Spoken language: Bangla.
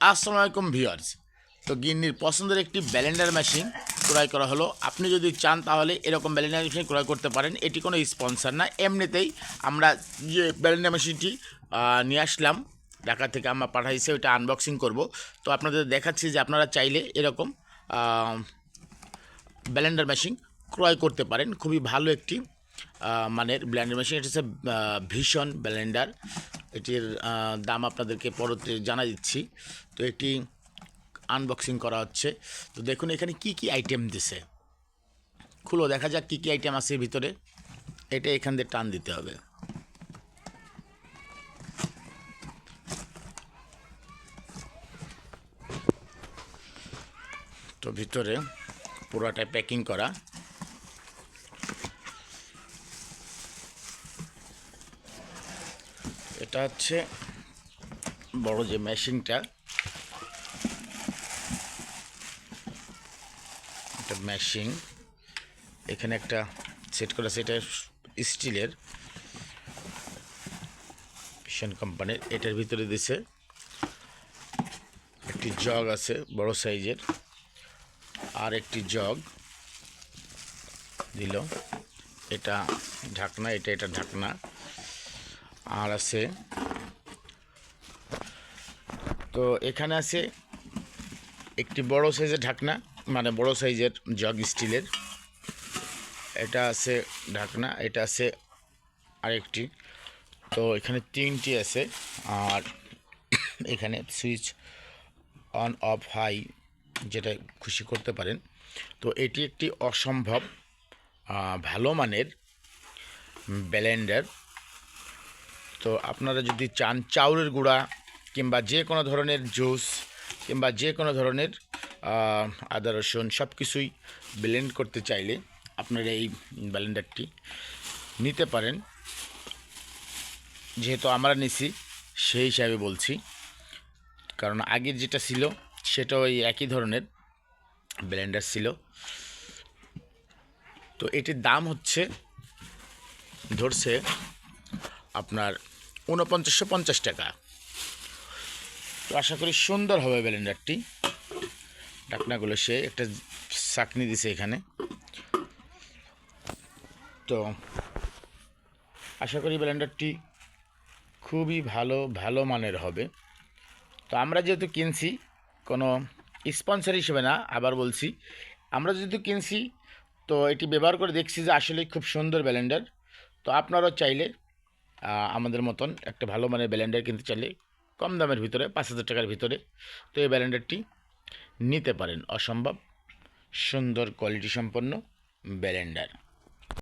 আসসালামু আলাইকুম ভিউয়ার্স। তো গিন্নির পছন্দের একটি ব্যালেন্ডার মেশিন ক্রয় করা হলো। আপনি যদি চান তাহলে এরকম ব্যালেন্ডার মেশিন ক্রয় করতে পারেন। এটি কোনো স্পন্সর না। এমনিতেই আমরা যে ব্যালেন্ডার মেশিনটি নিয়ে আসলাম ঢাকা থেকে আমরা পাঠাইছে ওইটা আনবক্সিং করব। তো আপনাদের দেখাচ্ছি যে আপনারা চাইলে এরকম আহ, ব্লেন্ডার মেশিন ক্রয় করতে পারেন। খুবই ভালো একটি মানের ব্লেন্ডার মেশিন। এটি হচ্ছে ভীষণ ব্লেন্ডার। এটির দাম আপনাদেরকে পরতে জানা দিচ্ছি। তো এটি আনবক্সিং করা হচ্ছে। তো দেখুন, এখানে কি কি আইটেম দিছে। খুলো, দেখা যাক কি কি আইটেম আছে ভিতরে। এটা এখান দিয়ে টান দিতে হবে। তো ভিতরে পুরোটাই প্যাকিং করা। এটা হচ্ছে বড় যে মেশিনটা একটা মেশিন। এখানে একটা সেট করা সেটা স্টিলের, ভীষণ কোম্পানির। এটার ভিতরে দিছে একটি জগ আছে, বড় সাইজের। আর একটি জগ দিল। এটা ঢাকনা, এটা এটা ঢাকনা। আর আছে। তো এখানে আছে একটি বড় সাইজের ঢাকনা মানে বড় সাইজের জগ স্টিলের। এটা আছে ঢাকনা, এটা আছে আরেকটি। তো এখানে তিনটি আছে, আর এখানে সুইচ অন, অফ, হাই যেটা খুশি করতে পারেন। তো এটি একটি অসম্ভব ভালো মানের ব্লেন্ডার। তো আপনারা যদি চান চাউলের গুঁড়া কিংবা যে কোনো ধরনের জুস কিংবা যে কোনো ধরনের আদা, রসুন সব কিছুই ব্লেন্ড করতে চাইলে আপনারা এই ব্লেন্ডারটি নিতে পারেন। যেহেতু আমরা নিছি, সেই হিসাবে বলছি। কারণ আগের যেটা ছিল, সেটা ওই একই ধরনের ব্লেন্ডার ছিল। তো এটির দাম হচ্ছে, ধরছে আপনার ঊনপঞ্চাশশো পঞ্চাশ টাকা। তো আশা করি সুন্দর হবে ব্লেন্ডারটি। ঢাকনাগুলো সে একটা চাকনি দিছে এখানে। তো আশা করি ব্লেন্ডারটি খুবই ভালো ভালো মানের হবে। তো আমরা যেহেতু কিনছি, কোনো স্পন্সর হিসেবে না, আবার বলছি, আমরা যেহেতু কিনছি, তো এটি ব্যবহার করে দেখছি যে আসলে খুব সুন্দর ব্লেন্ডার। তো আপনারাও চাইলে আমাদের মতন একটা ভালো মানের ব্যালেন্ডার কিনতে চাইলে কম দামের ভিতরে, পাঁচ হাজার টাকার ভিতরে তো এই ব্যালেন্ডারটি নিতে পারেন। অসম্ভব সুন্দর কোয়ালিটি সম্পন্ন ব্লেন্ডার